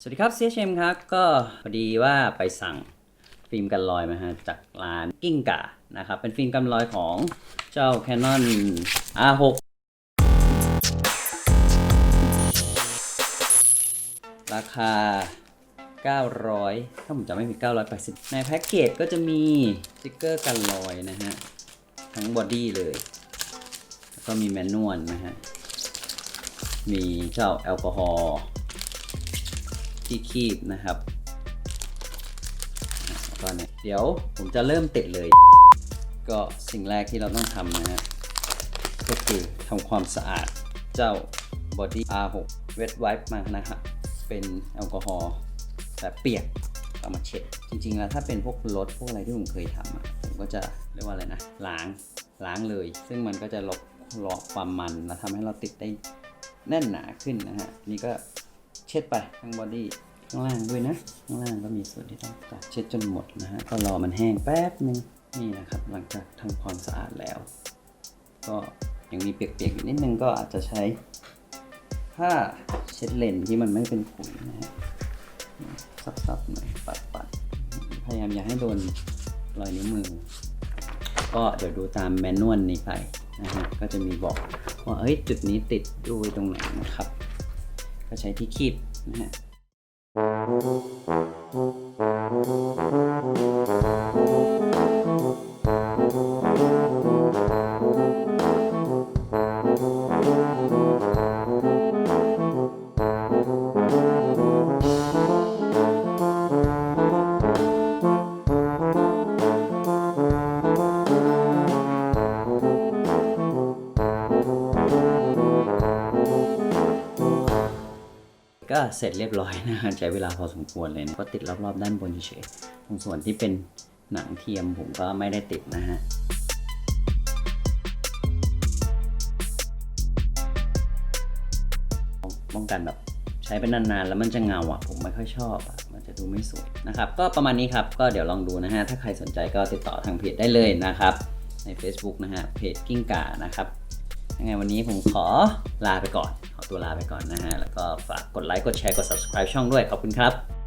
สวัสดีครับเซียเชมครับ ก็พอดีว่าไปสั่งฟิล์มกันรอยมาฮะจากร้านกิ้งก่านะครับ เป็นฟิล์มกันรอยของเจ้า Canon R6 ราคา 900 ถ้าผมจำไม่ผิด980 ในแพ็กเกจก็จะมีสติกเกอร์กันรอยนะฮะ ทั้งบอดี้เลย แล้วก็มีแมนนวลนะฮะ มีเจ้าแอลกอฮอล์ ที่คีบนะครับอะแล้วก็เนี่ยเดี๋ยวผมจะเริ่มติดเลย ก็สิ่งแรกที่เราต้องทำนะฮะก็คือทำความสะอาดเจ้า Body R6 Wet Wipe มานะครับเป็นแอลกอฮอล์แบบเปียกเอามาเช็ด จริงๆแล้วถ้าเป็นพวกรถพวกอะไรที่ผมเคยทำอะผมก็จะเรียกว่าอะไรนะล้างล้างเลย ซึ่งมันก็จะลบลอกความมันและทำให้เราติดได้แน่นหนาขึ้นนะฮะนี่ก็ เช็ดไปทั้งบอดี้ข้างล่างด้วยนะ ข้างล่างก็มีส่วนที่ต้องตัดเช็ดจนหมดนะฮะ ก็รอมันแห้งแป๊บนึงนี่นะครับ หลังจากทำความสะอาดแล้ว ก็ยังมีเปียกๆอยู่นิดนึงก็อาจจะใช้ผ้าเช็ดเลนที่มันไม่เป็นขุยนะฮะซับๆหน่อยปัดๆพยายามอย่าให้โดนรอยนิ้วมือ ก็เดี๋ยวดูตามแมนนวลนี้ไปนะฮะก็จะมีบอกว่าเฮ้ยจุดนี้ติดด้วยตรงไหนนะครับ ก็ใช้ที่คีบนะฮะ ก็เสร็จเรียบร้อยนะฮะใช้เวลาพอสมควรเลยนะก็ติดรอบๆด้านบนเฉยตรงส่วนที่เป็นหนังเทียมผมก็ไม่ได้ติดนะฮะป้องกันแบบใช้เป็นนานๆแล้วมันจะเงาอะ ผมไม่ค่อยชอบอะมันจะดูไม่สวยนะครับ ก็ประมาณนี้ครับ ก็เดี๋ยวลองดูนะฮะ ถ้าใครสนใจก็ติดต่อทางเพจได้เลยนะครับ ใน Facebook นะฮะเพจกิ้งก่านะครับยังไงวันนี้ผมขอลาไปก่อน ตัวลาไปก่อนนะฮะ แล้วก็ฝากกดไลค์ กดแชร์ กด subscribe ช่องด้วย ขอบคุณครับ